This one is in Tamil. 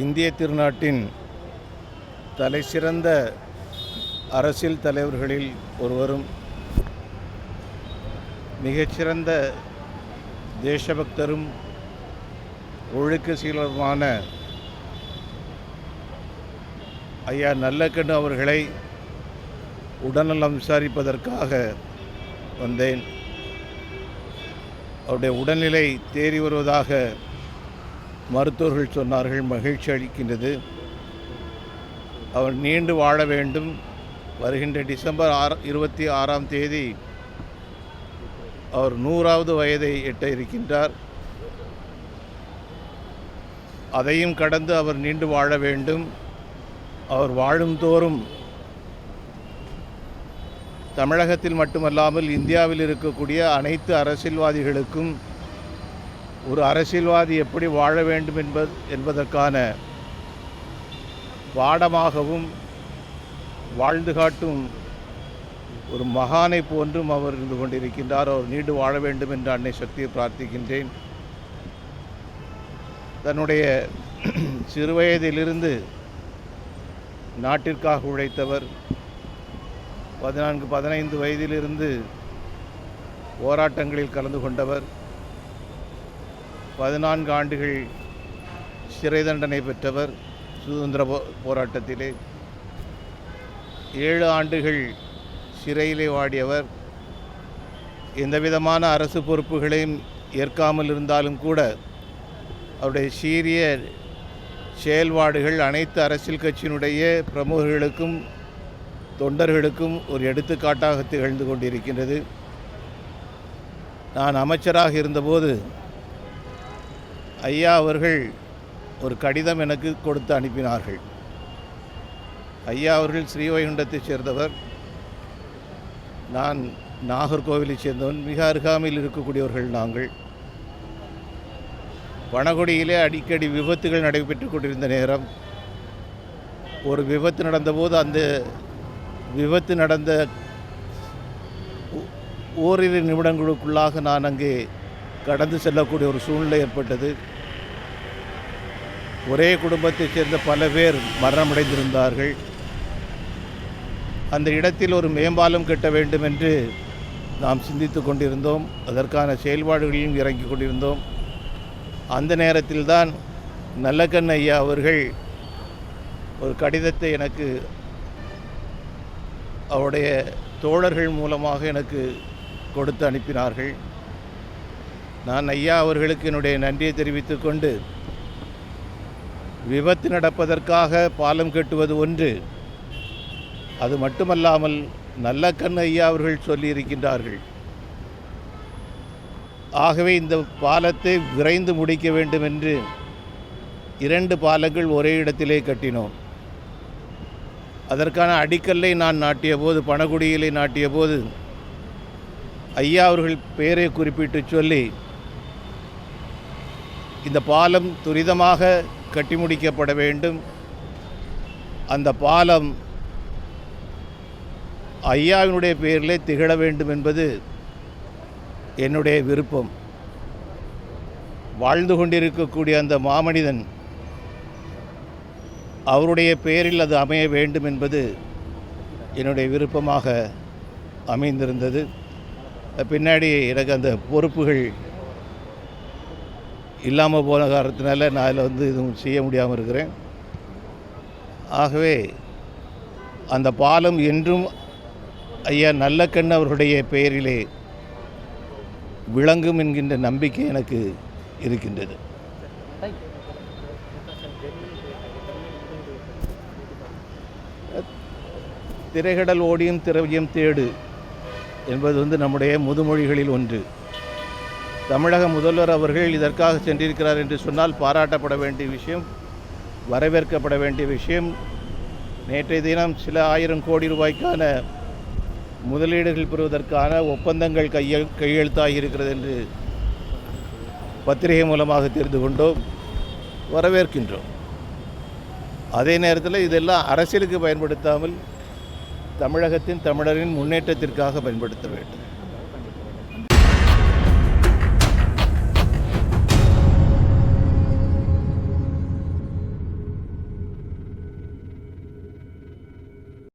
இந்திய திருநாட்டின் தலைசிறந்த அரசியல் தலைவர்களில் ஒருவரும் மிகச்சிறந்த தேசபக்தரும் ஒழுக்க சீலருமான ஐயா நல்லக்கண்ணு அவர்களை உடல்நலம் விசாரிப்பதற்காக வந்தேன். அவருடைய உடல்நிலை தேறி வருவதாக மருத்துவர்கள் சொன்னார்கள் மகிழ்ச்சி அளிக்கின்றது. அவர் நீண்டு வாழ வேண்டும். வருகின்ற டிசம்பர் ஆறு இருபத்தி ஆறாம் தேதி அவர் நூறாவது வயதை எட்ட இருக்கின்றார். அதையும் கடந்து அவர் நீண்டு வாழ வேண்டும். அவர் வாழும் தோறும் தமிழகத்தில் மட்டுமல்லாமல் இந்தியாவில் இருக்கக்கூடிய அனைத்து அரசியல்வாதிகளுக்கும் ஒரு அரசியல்வாதி எப்படி வாழ வேண்டும் என்பது என்பதற்கான பாடமாகவும் வாழ்ந்து காட்டும் ஒரு மகானை போன்றும் அவர் இருந்து கொண்டிருக்கின்றார். அவர் நீண்டு வாழ வேண்டும் என்று அன்னை சக்தியை பிரார்த்திக்கின்றேன். தன்னுடைய சிறுவயதிலிருந்து நாட்டிற்காக உழைத்தவர். பதினான்கு பதினைந்து வயதிலிருந்து போராட்டங்களில் கலந்து கொண்டவர். பதினான்கு ஆண்டுகள் சிறை தண்டனை பெற்றவர் சுதந்திர போ போராட்டத்திலே. ஏழு ஆண்டுகள் சிறையிலே வாடியவர். எந்த விதமான அரசு பொறுப்புகளையும் ஏற்காமல் இருந்தாலும் கூட அவருடைய சீரிய செயல்பாடுகள் அனைத்து அரசியல் கட்சியினுடைய பிரமுகர்களுக்கும் தொண்டர்களுக்கும் ஒரு எடுத்துக்காட்டாக திகழ்ந்து கொண்டிருக்கின்றது. நான் அமைச்சராக இருந்தபோது ஐயா அவர்கள் ஒரு கடிதம் எனக்கு கொடுத்து அனுப்பினார்கள். ஐயா அவர்கள் ஸ்ரீவைகுண்டத்தைச் சேர்ந்தவர். நான் நாகர்கோவிலைச் சேர்ந்தவன். மிக அருகாமையில் இருக்கக்கூடியவர்கள் நாங்கள். வனகுடியிலே அடிக்கடி விபத்துகள் நடைபெற்று கொண்டிருந்த நேரம் ஒரு விபத்து நடந்தபோது அந்த விபத்து நடந்த ஓ- ஓரிரு நிமிடங்களுக்குள்ளாக நான் அங்கே கடந்து செல்லக்கூடிய ஒரு சூழ்நிலை ஏற்பட்டது. ஒரே குடும்பத்தைச் சேர்ந்த பல பேர் மரணமடைந்திருந்தார்கள். அந்த இடத்தில் ஒரு மேம்பாலம் கட்ட வேண்டும் என்று நாம் சிந்தித்து கொண்டிருந்தோம். அதற்கான செயல்பாடுகளிலும் இறங்கி கொண்டிருந்தோம். அந்த நேரத்தில்தான் நல்லக்கண் ஐயா அவர்கள் ஒரு கடிதத்தை எனக்கு அவருடைய தோழர்கள் மூலமாக எனக்கு கொடுத்து அனுப்பினார்கள். நான் ஐயா அவர்களுக்கு என்னுடைய நன்றியை தெரிவித்துக்கொண்டு விபத்து நடப்பதற்காக பாலம் கட்டுவது ஒன்று. அது மட்டுமல்லாமல் நல்ல கண் ஐயா அவர்கள் சொல்லியிருக்கின்றார்கள். ஆகவே இந்த பாலத்தை விரைந்து முடிக்க வேண்டும் என்று இரண்டு பாலங்கள் ஒரே இடத்திலே கட்டினோம். அதற்கான அடிக்கல்லை நான் நாட்டிய போது பணகுடியிலே நாட்டிய போது ஐயா அவர்கள் பெயரை குறிப்பிட்டு சொல்லி இந்த பாலம் துரிதமாக கட்டி முடிக்கப்பட வேண்டும். அந்த பாலம் ஐயாவினுடைய பெயரிலே திகழ வேண்டும் என்பது என்னுடைய விருப்பம். வாழ்ந்து கொண்டிருக்கக்கூடிய அந்த மாமனிதன் அவருடைய பெயரில் அது அமைய வேண்டும் என்பது என்னுடைய விருப்பமாக அமைந்திருந்தது. பின்னாடி எனக்கு அந்த பொறுப்புகள் இல்லாமல் போன காரணத்தினால நான் அதில் வந்து எதுவும் செய்ய முடியாமல் இருக்கிறேன். ஆகவே அந்த பாலம் என்றும் ஐயா நல்லக்கண் அவர்களுடைய பெயரிலே விளங்கும் என்கின்ற நம்பிக்கை எனக்கு இருக்கின்றது. திரைகடல் ஓடியும் திரவியம் தேடு என்பது வந்து நம்முடைய முதுமொழிகளில் ஒன்று. தமிழக முதல்வர் அவர்கள் இதற்காக சென்றிருக்கிறார் என்று சொன்னால் பாராட்டப்பட வேண்டிய விஷயம் வரவேற்கப்பட வேண்டிய விஷயம். நேற்றைய தினம் சில ஆயிரம் கோடி ரூபாய்க்கான முதலீடுகள் பெறுவதற்கான ஒப்பந்தங்கள் கையெழு கையெழுத்தாகி இருக்கிறது என்று பத்திரிகை மூலமாக தெரிந்து கொண்டோம் வரவேற்கின்றோம். அதே நேரத்தில் இதெல்லாம் அரசியலுக்கு பயன்படுத்தாமல் தமிழகத்தின் தமிழரின் முன்னேற்றத்திற்காக பயன்படுத்த வேண்டும்.